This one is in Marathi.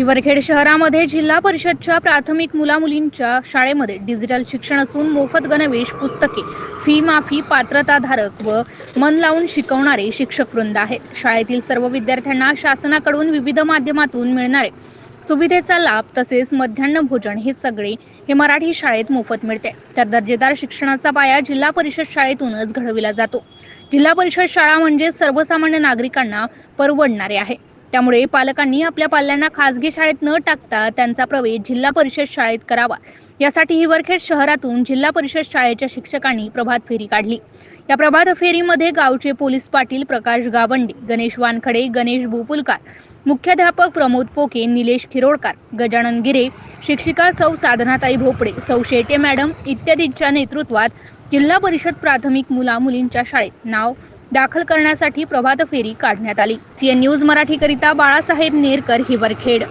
हिवरखेड शहरामध्ये जिल्हा परिषदच्या प्राथमिक मुलामुलींच्या शाळेमध्ये डिजिटल शिक्षण असून मोफत गणवेश पुस्तके फी माफी पात्रताधारक व मन लावून शिकवणारे शिक्षक वृंद आहेत. शाळेतील सर्व विद्यार्थ्यांना शासनाकडून विविध माध्यमातून मिळणारे सुविधेचा लाभ तसेच मध्यान्ह भोजन हे सगळे हे मराठी शाळेत मोफत मिळते. तर दर्जेदार शिक्षणाचा पाया जिल्हा परिषद शाळेतूनच घडविला जातो. जिल्हा परिषद शाळा म्हणजे सर्वसामान्य नागरिकांना परवडणारे आहे. त्यामुळे पालकांनी आपल्या पाल्यांना खासगी शाळेत न टाकता त्यांचा प्रवेश जिल्हा परिषद शाळेत करावा. यासाठी हिवरखेड शहरातून जिल्हा परिषद शाळेच्या शिक्षकांनी प्रभात फेरी काढली. या प्रभात फेरीमध्ये गावचे पोलीस पाटील प्रकाश गावंडे गणेश वानखडे गणेश बुपुलकार मुख्याध्यापक प्रमोद पोके निलेश खिरोडकर गजानन गिरे शिक्षिका सौ साधनाताई भोपडे सौ शेटे मॅडम इत्यादींच्या नेतृत्वात जिल्हा परिषद प्राथमिक मुला मुलींच्या शाळेत नाव दाखल करण्यासाठी प्रभात फेरी काढण्यात आली. सीएन न्यूज मराठीकरिता बाळासाहेब नेरकर हिवरखेड